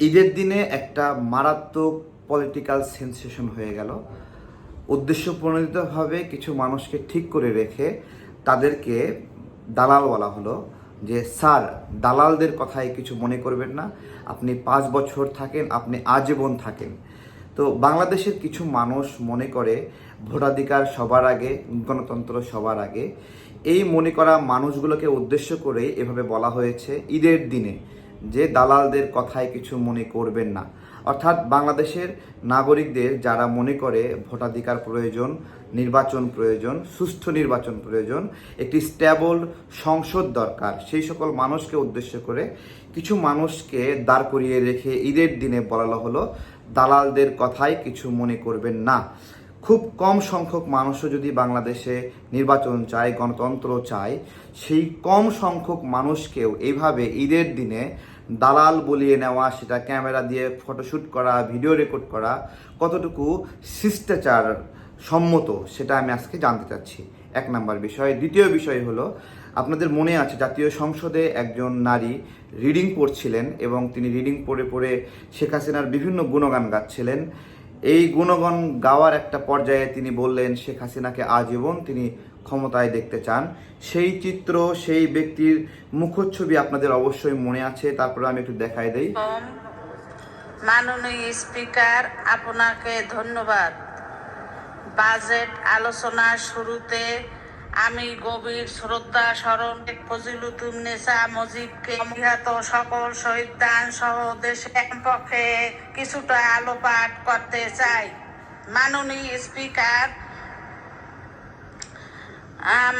ঈদের দিনে একটা মারাত্মক পলিটিক্যাল সেন্সেশন হয়ে গেল। উদ্দেশ্য প্রণোদিতভাবে কিছু মানুষকে ঠিক করে রেখে তাদেরকে দালাল বলা হলো যে, স্যার, দালালদের কথায় কিছু মনে করবেন না। আপনি পাঁচ বছর থাকেন, আপনি আজীবন থাকেন। তো বাংলাদেশের কিছু মানুষ মনে করে ভোটাধিকার সবার আগে, গণতন্ত্র সবার আগে। এই মনে করা মানুষগুলোকে উদ্দেশ্য করে এভাবে বলা হয়েছে ঈদের দিনে। যে দালালদের কথায় কিছু মনে করবেন না। অর্থাৎ বাংলাদেশের নাগরিকদের যারা মনে করে ভোটাধিকার প্রয়োজন, নির্বাচন প্রয়োজন, সুষ্ঠু নির্বাচন প্রয়োজন, একটি স্ট্যাবল সংসদ দরকার, সেই সকল মানুষকে উদ্দেশ্য করে কিছু মানুষকে দাঁড় করিয়ে রেখে ঈদের দিনে বলা হলো, দালালদের কথায় কিছু মনে করবেন না। খুব কম সংখ্যক মানুষও যদি বাংলাদেশে নির্বাচন চায়, গণতন্ত্র চায়, সেই কম সংখ্যক মানুষকেও এইভাবে ঈদের দিনে দালাল বলিয়ে নেওয়া, সেটা ক্যামেরা দিয়ে ফটোশ্যুট করা, ভিডিও রেকর্ড করা, কতটুকু শিষ্টাচার সম্মত সেটা আমি আজকে জানতে চাচ্ছি। এক নাম্বার বিষয়। দ্বিতীয় বিষয় হলো, আপনাদের মনে আছে জাতীয় সংসদে একজন নারী রিডিং পড়ছিলেন এবং তিনি রিডিং পড়ে পড়ে শেখ হাসিনার বিভিন্ন গুণগান গাচ্ছিলেন। এই গুণগান গাওয়ার একটা পর্যায়ে তিনি বললেন, শেখ হাসিনাকে আজীবন তিনি ক্ষমতায় দেখতে চান, সেই চিত্র, সেই ব্যক্তির মুখচ্ছবি আপনাদের অবশ্যই মনে আছে, তারপরে আমি একটু দেখাই দেই। মাননীয় স্পিকার, আপনাকে ধন্যবাদ। বাজেট আলোচনার শুরুতে আমি গভীর শ্রদ্ধা স্মরণ ফজিলুতুম ফজিলুতুন্নেসা মজিবকে নিহত সকল শহীদ দান সহ দেশের পক্ষে কিছুটা আলোপাত করতে চাই। মাননীয় স্পিকার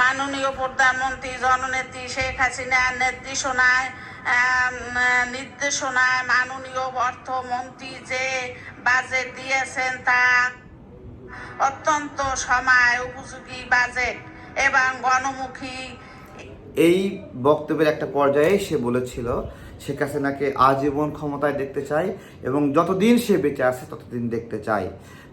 মাননীয় প্রধানমন্ত্রী, জননেত্রী শেখ হাসিনার নির্দেশনায় নির্দেশনায় মাননীয় অর্থমন্ত্রী যে বাজেট দিয়েছেন তা অত্যন্ত সময় উপযোগী বাজেট এবং গণমুখী। এই বক্তব্যের একটা পর্যায়ে সে বলেছিল, শেখ হাসিনাকে আজীবন ক্ষমতায় দেখতে চাই এবং যতদিন সে বেঁচে আছে ততদিন দেখতে চাই।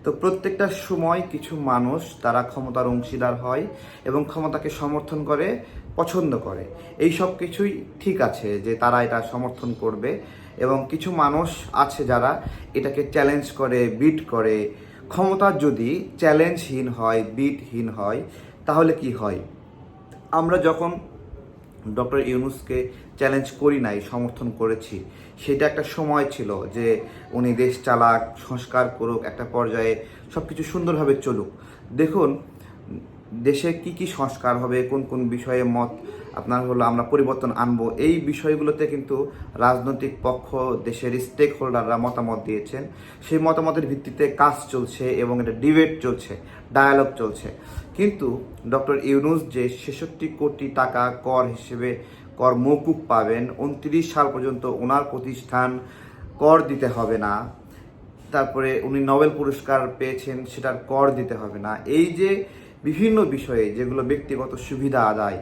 তো প্রত্যেকটা সময় কিছু মানুষ তারা ক্ষমতার অংশীদার হয় এবং ক্ষমতাকে সমর্থন করে, পছন্দ করে। এই সব কিছুই ঠিক আছে যে তারা এটা সমর্থন করবে এবং কিছু মানুষ আছে যারা এটাকে চ্যালেঞ্জ করে বিট করে। ক্ষমতা যদি চ্যালেঞ্জহীন হয় বিটহীন হয়, তাহলে কি হয়? আমরা যখন ডক্টর ইউনুসকে চ্যালেঞ্জ করি নাই, সমর্থন করেছি। সেটা একটা সময় ছিল যে উনি দেশ চালাক, সংস্কার করুক, একটা পর্যায়ে সব কিছু সুন্দরভাবে চলুক। দেখুন, দেশে কি কি সংস্কার হবে, কোন কোন বিষয়ে মত আপনার হলো আমরা পরিবর্তন আনব, এই বিষয়গুলোতে কিন্তু রাজনৈতিক পক্ষ, দেশের স্টেক হোল্ডাররা মতামত দিয়েছেন। সেই মতামতের ভিত্তিতে কাজ চলছে এবং এটা ডিবেট চলছে ডায়ালগ চলছে। কিন্তু ডক্টর ইউনুস যে ছেষট্টি কোটি টাকা কর হিসেবে কর মৌকুব পাবেন। উনত্রিশ সাল পর্যন্ত ওনার প্রতিষ্ঠান কর দিতে হবে না। তারপরে উনি নোবেল পুরস্কার পেয়েছেন, সেটার কর দিতে হবে না। এই যে বিভিন্ন বিষয়ে যেগুলো ব্যক্তিগত সুবিধা আদায়,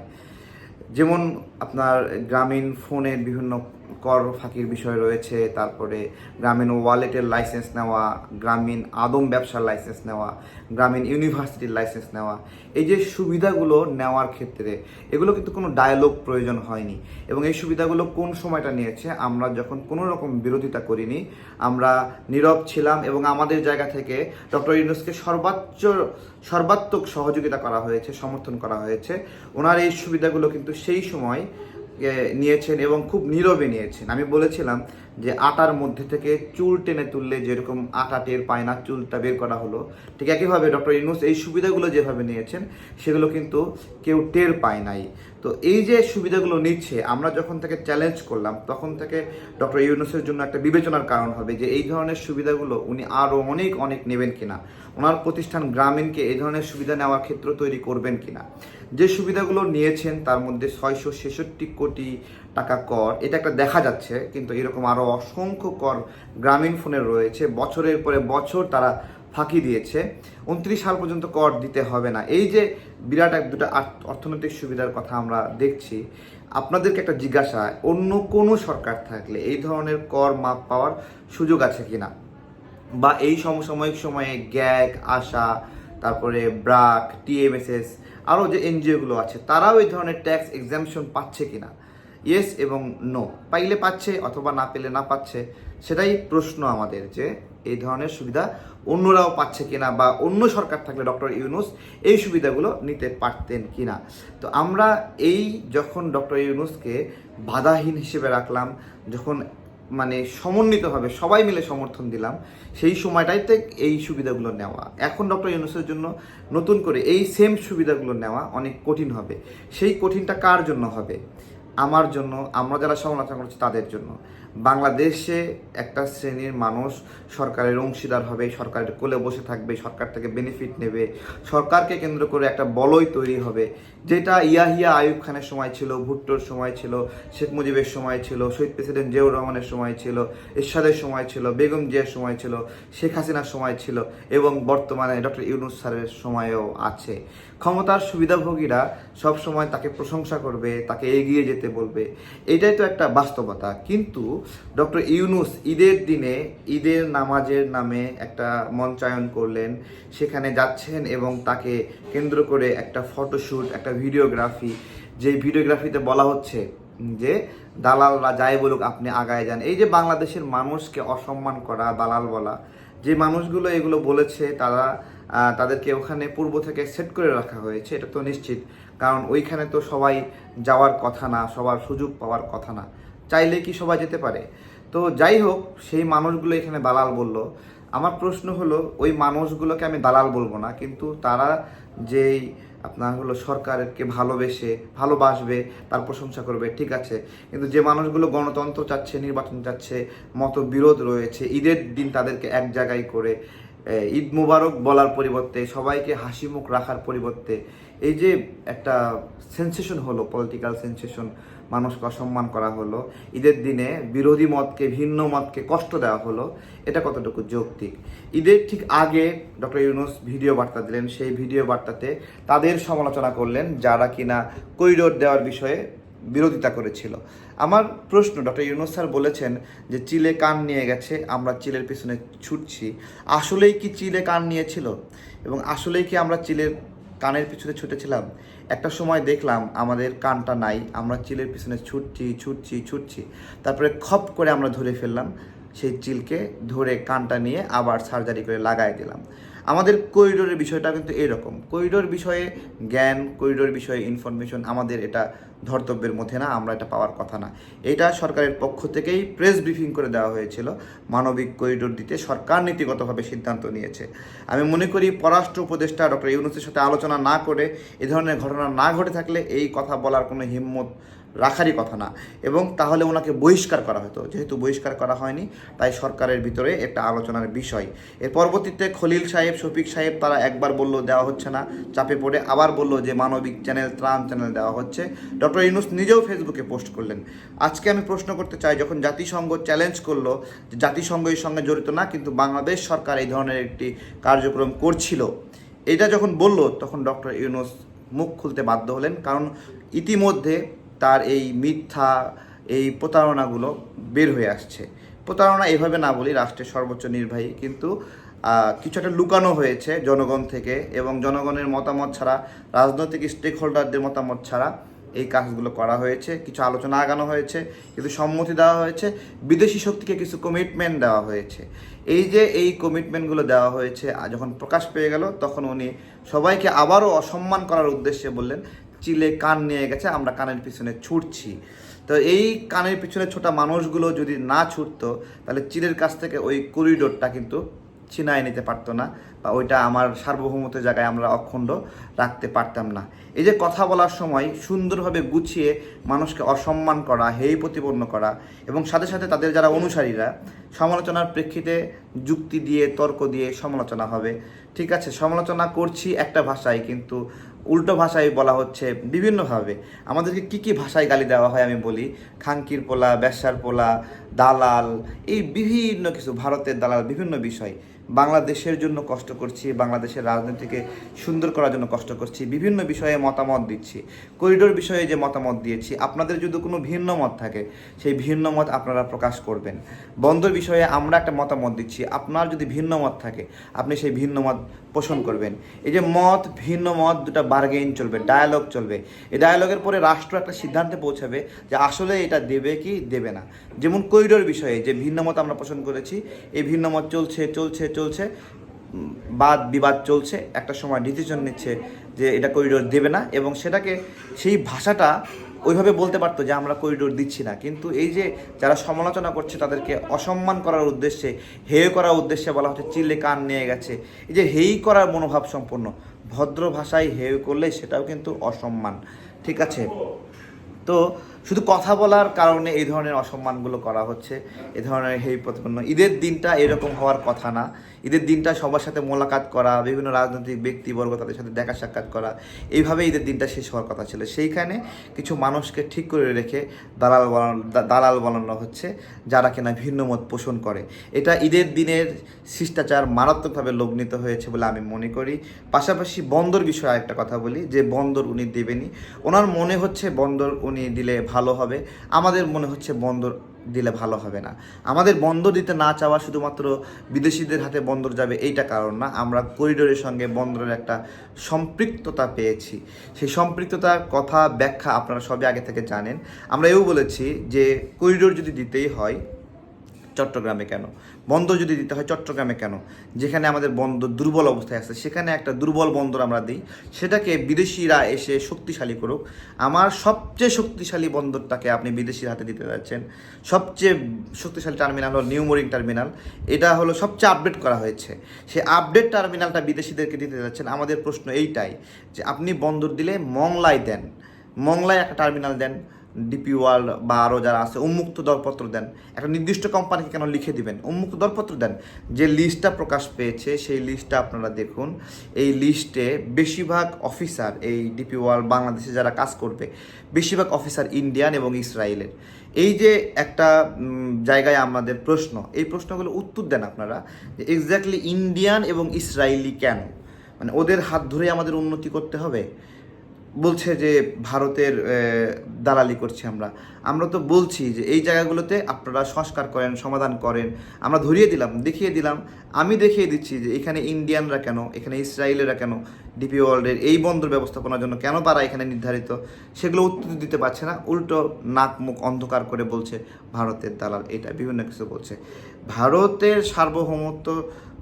যেমন আপনার গ্রামীণ ফোনের বিভিন্ন কর ফাঁকির বিষয় রয়েছে, তারপরে গ্রামীণ ওয়ালেটের লাইসেন্স নেওয়া, গ্রামীণ আদম ব্যবসার লাইসেন্স নেওয়া, গ্রামীণ ইউনিভার্সিটির লাইসেন্স নেওয়া। এই যে সুবিধাগুলো নেওয়ার ক্ষেত্রে, এগুলো কিন্তু কোনো ডায়ালগ প্রয়োজন হয়নি। এবং এই সুবিধাগুলো কোন সময়টা নিয়েছে, আমরা যখন কোনো রকম বিরোধিতা করিনি, আমরা নীরব ছিলাম এবং আমাদের জায়গা থেকে ডক্টর ইউনুসকে সর্বোচ্চ, সর্বাত্মক সহযোগিতা করা হয়েছে, সমর্থন করা হয়েছে। ওনার এই সুবিধাগুলো কিন্তু সেই সময় নিয়েছেন এবং খুব নীরবে নিয়েছেন। আমি বলেছিলাম যে আটার মধ্যে থেকে চুল টেনে তুললে যেরকম আটা টের পায় না, চুলটা বের করা হলো, ঠিক একইভাবে ডক্টর ইউনুস এই সুবিধাগুলো যেভাবে নিয়েছেন, সেগুলো কিন্তু কেউ টের পায় নাই। তো এই যে সুবিধাগুলো নিচ্ছে, আমরা যখন থেকে চ্যালেঞ্জ করলাম, তখন থেকে ডক্টর ইউনুসের জন্য একটা বিবেচনার কারণ হবে যে এই ধরনের সুবিধাগুলো উনি আরও অনেক অনেক নেবেন কিনা, ওনার প্রতিষ্ঠান গ্রামীণকে এই ধরনের সুবিধা নেওয়ার ক্ষেত্র তৈরি করবেন কিনা। যে সুবিধাগুলো নিয়েছেন, তার মধ্যে ছয়শো ছেষট্টি কোটি টাকা কর। এটা একটা দেখা যাচ্ছে, কিন্তু এরকম আরও অসংখ্য কর গ্রামীণ ফোনে রয়েছে। বছরের পরে বছর তারা ফাঁকি দিয়েছে। উনত্রিশ সাল পর্যন্ত কর দিতে হবে না। এই যে বিরাট এক দুটো অর্থনৈতিক সুবিধার কথা আমরা দেখছি, আপনাদেরকে একটা জিজ্ঞাসা, অন্য কোনো সরকার থাকলে এই ধরনের কর মাপ পাওয়ার সুযোগ আছে কিনা? বা এই সমসাময়িক সময়ে গ্যাগ, আশা তারপরে ব্রাক, টিএমএসএস, আরও যে এনজিওগুলো আছে, তারাও এই ধরনের ট্যাক্স এক্সামশন পাচ্ছে কি না ইয়েস এবং নো পাইলে পাচ্ছে অথবা না পেলে না পাচ্ছে, সেটাই প্রশ্ন আমাদের যে এই ধরনের সুবিধা অন্যরাও পাচ্ছে কিনা বা অন্য সরকার থাকলে ডক্টর ইউনুস এই সুবিধাগুলো নিতে পারতেন কিনা? তো আমরা এই যখন ডক্টর ইউনুসকে বাধাহীন হিসেবে রাখলাম, যখন মানে সমন্বিতভাবে সবাই মিলে সমর্থন দিলাম, সেই সময়টাইতে এই সুবিধাগুলো নেওয়া। এখন ডক্টর ইউনুসের জন্য নতুন করে এই সেম সুবিধাগুলো নেওয়া অনেক কঠিন হবে। সেই কঠিনটা কার জন্য হবে? আমার জন্য, আমরা যারা সমালোচনা করছি তাদের জন্য। বাংলাদেশে একটা শ্রেণির মানুষ সরকারের অংশীদার হবে, সরকারের কোলে বসে থাকবে, সরকার থেকে বেনিফিট নেবে, সরকারকে কেন্দ্র করে একটা বলয় তৈরি হবে। যেটা ইয়াহিয়া আয়ুব খানের সময় ছিল, ভুট্টোর সময় ছিল, শেখ মুজিবের সময় ছিল, শহীদ প্রেসিডেন্ট জিয়াউর রহমানের সময় ছিল, এরশাদের সময় ছিল, বেগম জিয়ার সময় ছিল, শেখ হাসিনার সময় ছিল এবং বর্তমানে ডক্টর ইউনুস স্যারের সময়ও আছে। ক্ষমতার সুবিধাভোগীরা সব সময় তাকে প্রশংসা করবে, তাকে এগিয়ে যেতে বলবে। এটাই তো একটা বাস্তবতা। কিন্তু ডক্টর ইউনুস ঈদের দিনে ঈদের নামাজের নামে একটা মঞ্চায়ন করলেন। সেখানে যাচ্ছেন এবং তাকে কেন্দ্র করে একটা ফটোশ্যুট একটা ভিডিওগ্রাফি। যে ভিডিওগ্রাফিতে বলা হচ্ছে যে, দালালরা যাই বলুক, আপনি আগায় যান। এই যে বাংলাদেশের মানুষকে অসম্মান করা, দালাল বলা, যে মানুষগুলো এগুলো বলেছে, তারা তাদেরকে ওখানে পূর্ব থেকে সেট করে রাখা হয়েছে, এটা তো নিশ্চিত। কারণ ওইখানে তো সবাই যাওয়ার কথা না, সবার সুযোগ পাওয়ার কথা না। চাইলে কি সবাই যেতে পারে? তো যাই হোক, সেই মানুষগুলো এখানে দালাল বলল। আমার প্রশ্ন হলো, ওই মানুষগুলোকে আমি দালাল বলব না, কিন্তু তারা যেই আপনার হলো সরকারকে ভালোবেসে, ভালোবাসবে, তার প্রশংসা করবে, ঠিক আছে। কিন্তু যে মানুষগুলো গণতন্ত্র চাচ্ছে, নির্বাচন চাচ্ছে, মতবিরোধ রয়েছে, ঈদের দিন তাদেরকে এক জায়গায় করে ঈদ মুবারক বলার পরিবর্তে, সবাইকে হাসি মুখ রাখার পরিবর্তে, এই যে একটা সেন্সেশন হলো পলিটিক্যাল সেন্সেশন মানুষকে অসম্মান করা হলো, ঈদের দিনে বিরোধী মতকে, ভিন্ন মতকে কষ্ট দেওয়া হলো, এটা কতটুকু যৌক্তিক? ঈদের ঠিক আগে ডক্টর ইউনুস ভিডিও বার্তা দিলেন, সেই ভিডিও বার্তাতে তাদের সমালোচনা করলেন, যারা কিনা কৈরোর দেওয়ার বিষয়ে বিরোধিতা করেছিল। আমার প্রশ্ন, ডক্টর ইউনুস স্যার বলেছেন যে, চিলে কান নিয়ে গেছে, আমরা চিলের পিছনে ছুটছি। আসলেই কি চিলে কান নিয়েছিল? এবং আসলেই কি আমরা চিলের কানের পিছনে ছুটেছিলাম? একটা সময় দেখলাম আমাদের কানটা নাই, আমরা চিলের পিছনে ছুটছি ছুটছি ছুটছি। তারপরে খপ করে আমরা ধরে ফেললাম, সেই চিলকে ধরে কানটা নিয়ে আবার সার্জারি করে লাগাই দিলাম। আমাদের করিডোরের বিষয়টা কিন্তু এরকম। করিডোর বিষয়ে জ্ঞান করিডোর বিষয়ে ইনফরমেশন আমাদের এটা ধর্তব্যের মধ্যে না, আমরা এটা পাওয়ার কথা না। এটা সরকারের পক্ষ থেকেই প্রেস ব্রিফিং করে দেওয়া হয়েছিল। মানবিক করিডোর দিতে সরকার নীতিগতভাবে সিদ্ধান্ত নিয়েছে। আমি মনে করি পররাষ্ট্র উপদেষ্টা ডক্টর ইউনুসের সাথে আলোচনা না করে এ ধরনের ঘটনা না ঘটে থাকলে এই কথা বলার কোনো হিম্মত রাখারই কথা না। এবং তাহলে ওনাকে বহিষ্কার করা হতো। যেহেতু বহিষ্কার করা হয়নি, তাই সরকারের ভিতরে একটা আলোচনার বিষয়। এর পরবর্তীতে খলিল সাহেব, শফিক সাহেব তারা একবার বলল দেওয়া হচ্ছে না। চাপে পড়ে আবার বলল যে মানবিক চ্যানেল, ত্রাণ চ্যানেল দেওয়া হচ্ছে। ডক্টর ইউনুস নিজেও ফেসবুকে পোস্ট করলেন। আজকে আমি প্রশ্ন করতে চাই, যখন জাতিসংঘ চ্যালেঞ্জ করল যে জাতিসংঘ এর সঙ্গে জড়িত না, কিন্তু বাংলাদেশ সরকার এই ধরনের একটি কার্যক্রম করছিল, এটা যখন বলল, তখন ডক্টর ইউনুস মুখ খুলতে বাধ্য হলেন। কারণ ইতিমধ্যে তার এই মিথ্যা, এই প্রতারণাগুলো বের হয়ে আসছে। প্রতারণা এভাবে না বলি রাষ্ট্রের সর্বোচ্চ নির্বাহী, কিন্তু কিছু একটা লুকানো হয়েছে জনগণ থেকে এবং জনগণের মতামত ছাড়া, রাজনৈতিক স্টেক হোল্ডারদের মতামত ছাড়া এই কাজগুলো করা হয়েছে। কিছু আলোচনা আগানো হয়েছে, কিছু সম্মতি দেওয়া হয়েছে। বিদেশি শক্তিকে কিছু কমিটমেন্ট দেওয়া হয়েছে। এই যে এই কমিটমেন্টগুলো দেওয়া হয়েছে যখন প্রকাশ পেয়ে গেল, তখন উনি সবাইকে আবারও অসম্মান করার উদ্দেশ্যে বললেন চিলে কান নিয়ে গেছে, আমরা কানের পিছনে ছুটছি। তো এই কানের পিছনে ছোটা মানুষগুলো যদি না ছুটতো, তাহলে চিলের কাছ থেকে ওই করিডোরটা কিন্তু ছিনায় নিতে পারতো না বা ওইটা আমার সার্বভৌমত্বের জায়গায় আমরা অখণ্ড রাখতে পারতাম না। এই যে কথা বলার সময় সুন্দরভাবে গুছিয়ে মানুষকে অসম্মান করা হেই প্রতিপন্ন করা এবং সাথে সাথে তাদের যারা অনুসারীরা, সমালোচনার প্রেক্ষিতে যুক্তি দিয়ে, তর্ক দিয়ে সমালোচনা হবে। ঠিক আছে, সমালোচনা করছি একটা ভাষায় কিন্তু উল্টো ভাষায় বলা হচ্ছে বিভিন্নভাবে। আমাদেরকে কি কি ভাষায় গালি দেওয়া হয় আমি বলি? খাঙ্কির পোলা ব্যবসার পোলা, দালাল, এই বিভিন্ন কিছু, ভারতের দালাল, বিভিন্ন বিষয়। বাংলাদেশের জন্য কষ্ট করছি, বাংলাদেশের রাজনীতিকে সুন্দর করার জন্য কষ্ট করছি, বিভিন্ন বিষয়ে মতামত দিচ্ছি। করিডোর বিষয়ে যে মতামত দিয়েছি, আপনাদের যদি কোনো ভিন্ন মত থাকে, সেই ভিন্ন মত আপনারা প্রকাশ করবেন। বন্দর বিষয়ে আমরা একটা মতামত দিচ্ছি, আপনার যদি ভিন্ন মত থাকে, আপনি সেই ভিন্ন মত পোষণ করবেন। এই যে মত, ভিন্ন মত দুটা বার্গেইন চলবে ডায়ালগ চলবে। এই ডায়ালগের পরে রাষ্ট্র একটা সিদ্ধান্তে পৌঁছাবে যে আসলে এটা দেবে কি দেবে না। যেমন করিডোর বিষয়ে যে ভিন্নমত আমরা পোষণ করেছি, এই ভিন্নমত চলছে চলছে চলছে বাদ, বিবাদ চলছে, একটা সময় ডিসিশন নিচ্ছে যে এটা করিডোর দেবে না এবং সেটাকে সেই ভাষাটা ওইভাবে বলতে পারতো যে আমরা করিডোর দিচ্ছি না। কিন্তু এই যে যারা সমালোচনা করছে তাদেরকে অসম্মান করার উদ্দেশ্যে, হেয় করার উদ্দেশ্যে বলা হচ্ছে, চিল্লে কান নিয়ে গেছে। এই যে হেই করার মনোভাব সম্পন্ন। ভদ্র ভাষায় হেউ করলে সেটাও কিন্তু অসম্মান। ঠিক আছে? তো শুধু কথা বলার কারণে এই ধরনের অসম্মানগুলো করা হচ্ছে, এ ধরনের হেই প্রতিপন্ন। ঈদের দিনটা এরকম হওয়ার কথা না। ঈদের দিনটা সবার সাথে মোলাকাত করা, বিভিন্ন রাজনৈতিক ব্যক্তিবর্গ তাদের সাথে দেখা সাক্ষাৎ করা, এইভাবে ঈদের দিনটা শেষ হওয়ার কথা ছিল। সেইখানে কিছু মানুষকে ঠিক করে রেখে দালাল বানানো দালাল বানানো হচ্ছে, যারা কিনা ভিন্ন মত পোষণ করে। এটা ঈদের দিনের শিষ্টাচার মারাত্মকভাবে লগ্নিত হয়েছে বলে আমি মনে করি। পাশাপাশি বন্দর বিষয়ে একটা কথা বলি, যে বন্দর উনি দেবেনি ওনার মনে হচ্ছে বন্দর উনি দিলে ভালো হবে। আমাদের মনে হচ্ছে বন্দর দিলে ভালো হবে না। আমাদের বন্দর দিতে না চাওয়া শুধুমাত্র বিদেশিদের হাতে বন্দর যাবে এইটা কারণ না। আমরা করিডোরের সঙ্গে বন্দরের একটা সম্পৃক্ততা পেয়েছি। সেই সম্পৃক্ততার কথা ব্যাখ্যা আপনারা সবই আগে থেকে জানেন। আমরা এও বলেছি যে করিডোর যদি দিতেই হয় চট্টগ্রামে কেন? বন্দর যদি দিতে হয় চট্টগ্রামে কেন? যেখানে আমাদের বন্দর দুর্বল অবস্থায় আছে, সেখানে একটা দুর্বল বন্দর আমরা দিই। সেটাকে বিদেশিরা এসে শক্তিশালী করুক। আমার সবচেয়ে শক্তিশালী বন্দরটাকে আপনি বিদেশির হাতে দিতে যাচ্ছেন। সবচেয়ে শক্তিশালী টার্মিনাল হলো নিউমোরিং টার্মিনাল। এটা হলো সবচেয়ে আপডেট করা হয়েছে। সেই আপডেট টার্মিনালটা বিদেশিদেরকে দিতে যাচ্ছেন। আমাদের প্রশ্ন এইটাই যে আপনি বন্দর দিলে মংলায় দেন। মংলায় একটা টার্মিনাল দেন। ডিপি ওয়ার্ল্ড বা আরও যারা আছে, উন্মুক্ত দরপত্র দেন। একটা নির্দিষ্ট কোম্পানিকে কেন লিখে দিবেন? উন্মুক্ত দরপত্র দেন। যে লিস্টটা প্রকাশ পেয়েছে, সেই লিস্টটা আপনারা দেখুন। এই লিস্টে বেশিরভাগ অফিসার এই ডিপি ওয়ার্ল্ড বাংলাদেশে যারা কাজ করবে, বেশিরভাগ অফিসার ইন্ডিয়ান এবং ইসরায়েলের এই যে একটা জায়গায় আমাদের প্রশ্ন, এই প্রশ্নগুলো উত্তর দেন আপনারা, যে এক্স্যাক্টলি ইন্ডিয়ান এবং ইসরায়েলি কেন? মানে ওদের হাত ধরে আমাদের উন্নতি করতে হবে? বলছে যে ভারতের দালালি করছি আমরা। আমরা তো বলছি যে এই জায়গাগুলোতে আপনারা সংস্কার করেন, সমাধান করেন। আমরা ধরিয়ে দিলাম, দেখিয়ে দিলাম। আমি দেখিয়ে দিচ্ছি যে এখানে ইন্ডিয়ানরা কেন, এখানে ইসরায়েলেরা কেন ডিপি ওয়ার্ল্ডের এই বন্দর ব্যবস্থাপনার জন্য কেন তারা এখানে নির্ধারিত? সেগুলো উত্তর দিতে পারছে না। উল্টো নাক মুখ অন্ধকার করে বলছে, ভারতের দালাল এটা, বিভিন্ন কিছু বলছে। ভারতের সার্বভৌমত্ব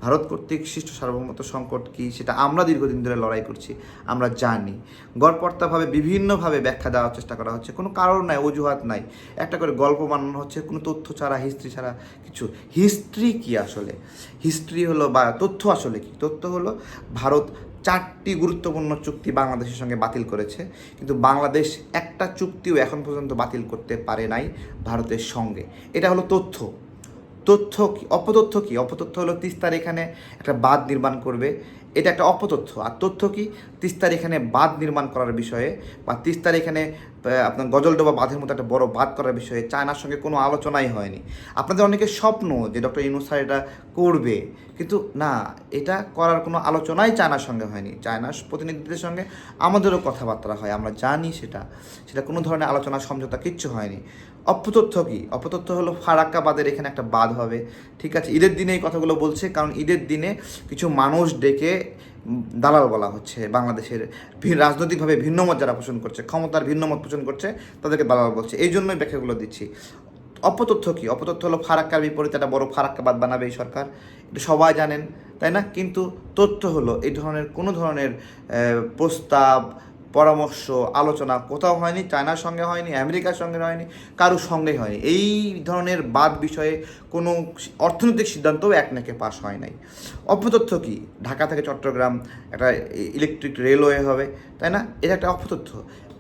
ভারত কর্তৃক সৃষ্ট সার্বভৌমত্ব সংকট কি সেটা আমরা দীর্ঘদিন ধরে লড়াই করছি, আমরা জানি। গড়পর্তাভাবে বিভিন্নভাবে ব্যাখ্যা দেওয়ার চেষ্টা করা হচ্ছে, কোনো কারণ নাই, অজুহাত নাই। একটা করে গল্প বানানো হচ্ছে, কোনো তথ্য ছাড়া, হিস্ট্রি ছাড়া কিছু। হিস্ট্রি কি আসলে? হিস্ট্রি হলো বা তথ্য আসলে কি? তথ্য হলো ভারত চারটি গুরুত্বপূর্ণ চুক্তি বাংলাদেশের সঙ্গে বাতিল করেছে, কিন্তু বাংলাদেশ একটা চুক্তিও এখন পর্যন্ত বাতিল করতে পারে নাই ভারতের সঙ্গে। এটা হলো তথ্য। তথ্য কী? অপতথ্য কী? অপতথ্য হলো তিস্তার এখানে একটা বাঁধ নির্মাণ করবে। এটা একটা অপতথ্য। আর তথ্য কী? তিস্তার এখানে বাঁধ নির্মাণ করার বিষয়ে বা তিস্তার এখানে আপনার গজলডোবা বাঁধের মতো একটা বড় বাঁধ করার বিষয়ে চায়নার সঙ্গে কোনো আলোচনাই হয়নি। আপনাদের অনেকের স্বপ্ন যে ডক্টর ইনু স্যার এটা করবে, কিন্তু না, এটা করার কোনো আলোচনাই চায়নার সঙ্গে হয়নি। চায়নার প্রতিনিধিদের সঙ্গে আমাদেরও কথাবার্তা হয়, আমরা জানি সেটা। সেটা কোনো ধরনের আলোচনা সমঝোতা কিচ্ছু হয়নি। অপতথ্য কি? অপতথ্য হলো ফারাক্কাবাদের এখানে একটা বাঁধ হবে। ঠিক আছে, ঈদের দিনে এই কথাগুলো বলছে, কারণ ঈদের দিনে কিছু মানুষ ডেকে দালাল বলা হচ্ছে, বাংলাদেশের রাজনৈতিকভাবে ভিন্ন মত যারা পোষণ করছে, ক্ষমতার ভিন্ন মত পোষণ করছে, তাদেরকে দালাল বলছে। এই জন্যই ব্যাখ্যাগুলো দিচ্ছি। অপতথ্য কী? অপতথ্য হলো ফারাক্কার বিপরীতে একটা বড় ফারাক্কাবাদ বানাবে এই সরকার। এটা সবাই জানেন, তাই না? কিন্তু তথ্য হলো, এই ধরনের, কোনো ধরনের প্রস্তাব পরামর্শ, আলোচনা, কোথাও হয়নি, চায়নার সঙ্গে হয়নি, আমেরিকার সঙ্গে হয়নি, কারোর সঙ্গেই হয়নি। এই ধরনের বাদ বিষয়ে কোনো অর্থনৈতিক সিদ্ধান্তও এক নাকে পাশ হয় নাই। অপতথ্য কি? ঢাকা থেকে চট্টগ্রাম একটা ইলেকট্রিক রেলওয়ে হবে, তাই না? এটা একটা অপতথ্য।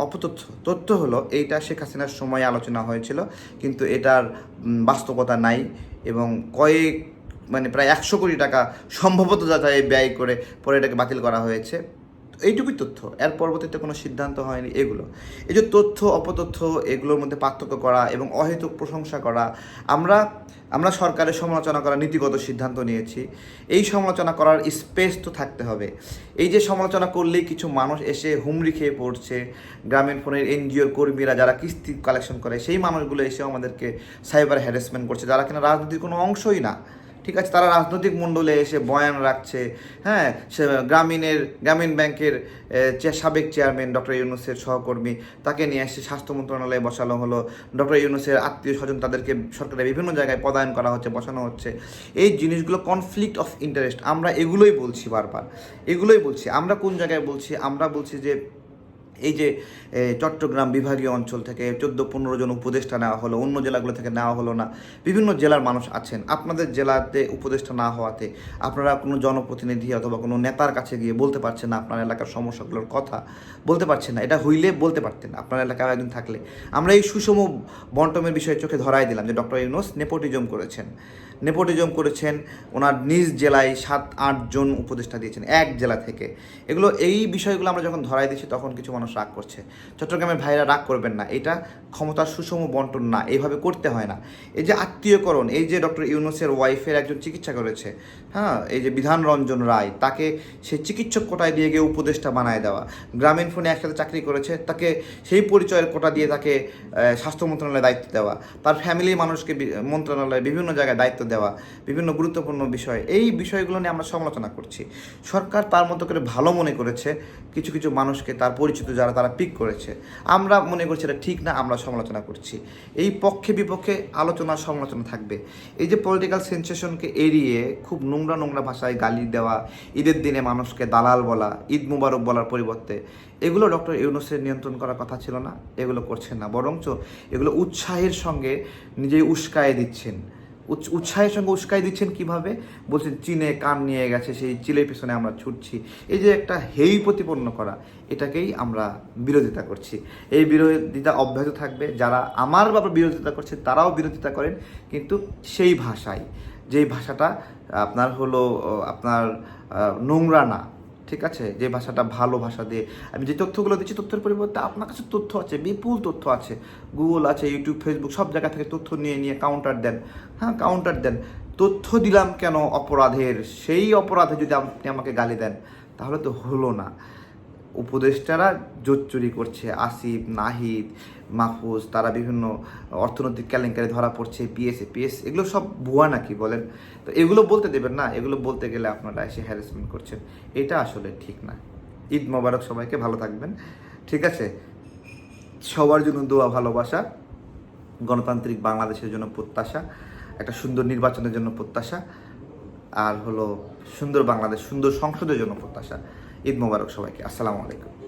অপতথ্য, তথ্য হলো এইটা শেখ হাসিনার সময় আলোচনা হয়েছিল, কিন্তু এটার বাস্তবতা নাই এবং কয়েক মানে প্রায় একশো কোটি টাকা সম্ভবত যাচাই ব্যয় করে পরে এটাকে বাতিল করা হয়েছে। এইটুকুই তথ্য। এর পরবর্তীতে কোনো সিদ্ধান্ত হয়নি এগুলো। এই যে তথ্য, অপতথ্য, এগুলোর মধ্যে পার্থক্য করা এবং অহেতুক প্রশংসা করা, আমরা আমরা সরকারের সমালোচনা করার নীতিগত সিদ্ধান্ত নিয়েছি। এই সমালোচনা করার স্পেস তো থাকতে হবে। এই যে সমালোচনা করলেই কিছু মানুষ এসে হুমড়ি খেয়ে পড়ছে গ্রামীণ ফোনের এনজিওর কর্মীরা যারা কিস্তি কালেকশন করে, সেই মানুষগুলো এসে আমাদেরকে সাইবার হ্যারাসমেন্ট করছে, যারা কিনা রাজনীতির কোনো অংশই না। ঠিক আছে, তারা রাজনৈতিক মণ্ডলে এসে বয়ান রাখছে হ্যাঁ? সে গ্রামীণের, গ্রামীণ ব্যাংকের সাবেক চেয়ারম্যান ডক্টর ইউনুসের সহকর্মী তাকে নিয়ে এসে স্বাস্থ্য মন্ত্রণালয়ে বসানো হলো। ডক্টর ইউনুসের আত্মীয় স্বজন তাদেরকে সরকারের বিভিন্ন জায়গায় পদায়ন করা হচ্ছে, বসানো হচ্ছে। এই জিনিসগুলো কনফ্লিক্ট অফ ইন্টারেস্ট আমরা এগুলোই বলছি বারবার। এগুলোই বলছি, আমরা কোন জায়গায় বলছি? আমরা বলছি যে এই যে চট্টগ্রাম বিভাগীয় অঞ্চল থেকে চোদ্দ, পনেরো জন উপদেষ্টা নেওয়া হলো, অন্য জেলাগুলো থেকে নেওয়া হলো না, বিভিন্ন জেলার মানুষ আছেন। আপনাদের জেলাতে উপদেষ্টা না হওয়াতে আপনারা কোনো জনপ্রতিনিধি অথবা কোনো নেতার কাছে গিয়ে বলতে পারছেন না আপনার এলাকার সমস্যাগুলোর কথা, বলতে পারছেন না। এটা হইলে বলতে পারতেন, আপনার এলাকায় একদিন থাকলে। আমরা এই সুষম বন্টমের বিষয়ে চোখে ধরাই দিলাম যে ডক্টর ইউনুস নেপোটিজম করেছেন। নেপোটিজম করেছেন, ওনার নিজ জেলায় সাত আটজন উপদেষ্টা দিয়েছেন, এক জেলা থেকে। এগুলো, এই বিষয়গুলো আমরা যখন ধরাই দিচ্ছি তখন কিছু মানুষ রাগ করছে। চট্টগ্রামের ভাইরা রাগ করবেন না, এটা ক্ষমতার সুষম বন্টন না এইভাবে করতে হয় না। এই যে আত্মীয়করণ, এই যে ডক্টর ইউনুসের ওয়াইফের একজন চিকিৎসা করেছে হ্যাঁ এই যে বিধান রঞ্জন রায়, তাকে সে চিকিৎসক কোটায় দিয়ে গিয়ে উপদেষ্টা বানায় দেওয়া। গ্রামীণ ফোনে একসাথে চাকরি করেছে, তাকে সেই পরিচয়ের কোটা দিয়ে তাকে স্বাস্থ্য মন্ত্রণালয়ে দায়িত্ব দেওয়া। তার ফ্যামিলি মানুষকে মন্ত্রণালয়ে বিভিন্ন জায়গায় দায়িত্ব দেওয়া, বিভিন্ন গুরুত্বপূর্ণ বিষয়। এই বিষয়গুলো নিয়ে আমরা সমালোচনা করছি। সরকার তার মতো করে ভালো মনে করেছে, কিছু কিছু মানুষকে তার পরিচিত যারা তারা পিক করেছে। আমরা মনে করছি এটা ঠিক না, আমরা সমালোচনা করছি। এই পক্ষে বিপক্ষে আলোচনা, সমালোচনা থাকবে। এই যে পলিটিক্যাল সেন্সেশনকে এড়িয়ে খুব নোংরা নোংরা ভাষায় গালি দেওয়া, ঈদের দিনে মানুষকে দালাল বলা, ঈদ মুবারক বলার পরিবর্তে, এগুলো ডক্টর ইউনুসের নিয়ন্ত্রণ করার কথা ছিল না, এগুলো করছেন না। বরঞ্চ এগুলো উৎসাহের সঙ্গে নিজেই উস্কায় দিচ্ছেন। উৎসাহের সঙ্গে উস্কাই দিচ্ছেন কীভাবে? বলছেন, চীনে কান নিয়ে গেছে, সেই চিলের পিছনে আমরা ছুটছি। এই যে একটা হেই প্রতিপন্ন করা, এটাকেই আমরা বিরোধিতা করছি। এই বিরোধিতা অব্যাহত থাকবে। যারা আমার ব্যাপারে বিরোধিতা করছে, তারাও বিরোধিতা করেন, কিন্তু সেই ভাষায়। যেই ভাষাটা আপনার হলো আপনার নোংরা না ঠিক আছে? যে ভাষাটা ভালো ভাষা দিয়ে। আমি যে তথ্যগুলো দিচ্ছি, তথ্যের পরিবর্তে আপনার কাছে তথ্য আছে, বিপুল তথ্য আছে। গুগল আছে ইউটিউব ফেসবুক সব জায়গা থেকে তথ্য নিয়ে নিয়ে কাউন্টার দেন। হ্যাঁ কাউন্টার দেন। তথ্য দিলাম কেন অপরাধের? সেই অপরাধে যদি আপনি আমাকে গালি দেন, তাহলে তো হলো না। উপদেষ্টারা জোট চুরি করছে। আসিফ, নাহিদ, মাহফুজ, তারা বিভিন্ন অর্থনৈতিক কেলেঙ্কারি ধরা পড়ছে পিএসএ পিএস, এগুলো সব ভুয়া নাকি বলেন? তো এগুলো বলতে দেবেন না, এগুলো বলতে গেলে আপনারা এসে হ্যারাসমেন্ট করছেন। এটা আসলে ঠিক না। ঈদ মোবারক সবাইকে ভালো থাকবেন। ঠিক আছে? সবার জন্য দোয়া, ভালোবাসা, গণতান্ত্রিক বাংলাদেশের জন্য প্রত্যাশা, একটা সুন্দর নির্বাচনের জন্য প্রত্যাশা, আর হলো সুন্দর বাংলাদেশ, সুন্দর সংসদের জন্য প্রত্যাশা। ঈদ মোবারক সবাইকে। আসসালামু আলাইকুম।